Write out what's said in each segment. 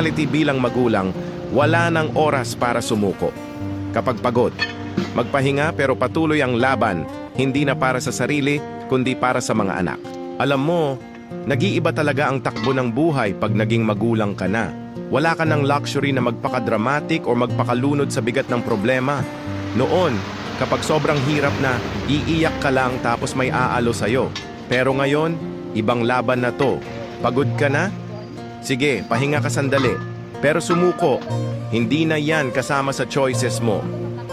mentality bilang magulang, wala ng oras para sumuko. Kapag pagod, magpahinga pero patuloy ang laban, hindi na para sa sarili, kundi para sa mga anak. Alam mo, nag-iiba talaga ang takbo ng buhay pag naging magulang ka na. Wala ka ng luxury na magpaka-dramatic o magpakalunod sa bigat ng problema. Noon, kapag sobrang hirap na, iiyak ka lang tapos may aalo sa'yo. Pero ngayon, ibang laban na to. Pagod ka na? Sige, pahinga ka sandali. Pero sumuko, hindi na yan kasama sa choices mo.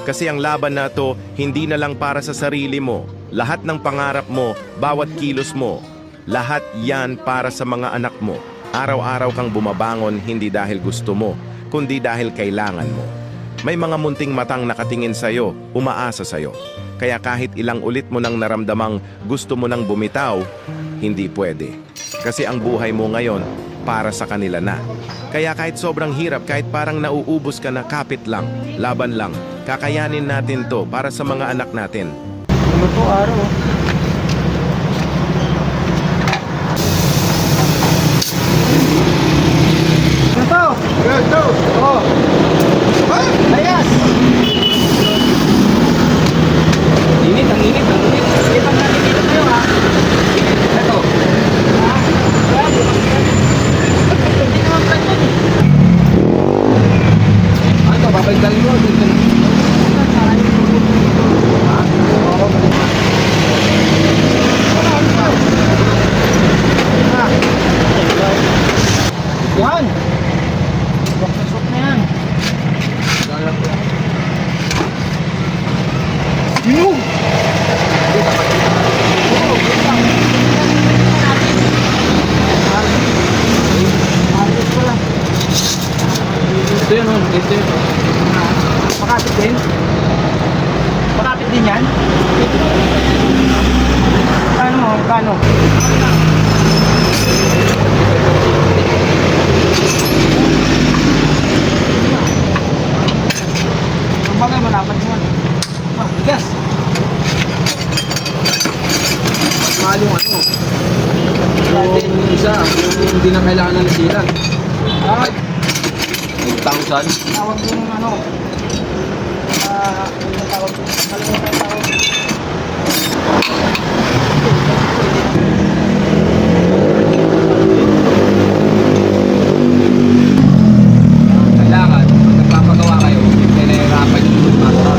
Kasi ang laban na to, hindi na lang para sa sarili mo. Lahat ng pangarap mo, bawat kilos mo, lahat yan para sa mga anak mo. Araw-araw kang bumabangon hindi dahil gusto mo, kundi dahil kailangan mo. May mga munting matang nakatingin sa'yo, umaasa sa'yo. Kaya kahit ilang ulit mo nang naramdamang gusto mo nang bumitaw, hindi pwede. Kasi ang buhay mo ngayon, para sa kanila na. Kaya kahit sobrang hirap, kahit parang nauubos ka na kapit lang, laban lang, kakayanin natin to para sa mga anak natin. Ano to araw? Ano to? Ganto! Oh, Ha? layas! Init, ang init, ang init. Sige, pag nakikita tayo ha. Ito. Hindi naman pala yun. Ano, babalikan mo. Yan! Swak na swak na yan. Yung! Ito yun, oh. Ito yun. Makapit din? Makapit din yan? Kano mo? Kano? Ang bagay mo dapat mo. Ah, yes! Mahal yung ano. Yung isa, yung hindi na kailangan ng lasiran. Ah, 8,000. tawag yung ano. Ah, ano yung tawag? Kalimutan yung tawag. Kailangan, pag nagpapagawa kayo, may nahihirapan yung magpapagawa.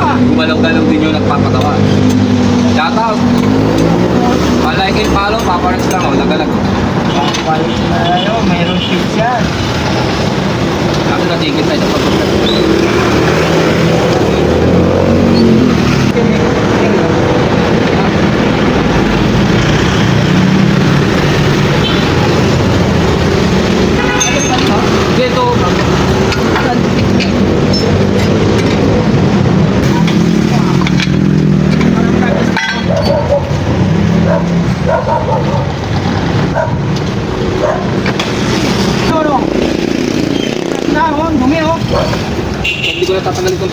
Ah! Gumalaw-galaw din yung nagpapagawa. Shout out! Palike and follow, paparas lang, oh. Nagalag. Balik na yun, mayroong shades yan. Natigil tayo sa. Hindi ko natatanggalin kung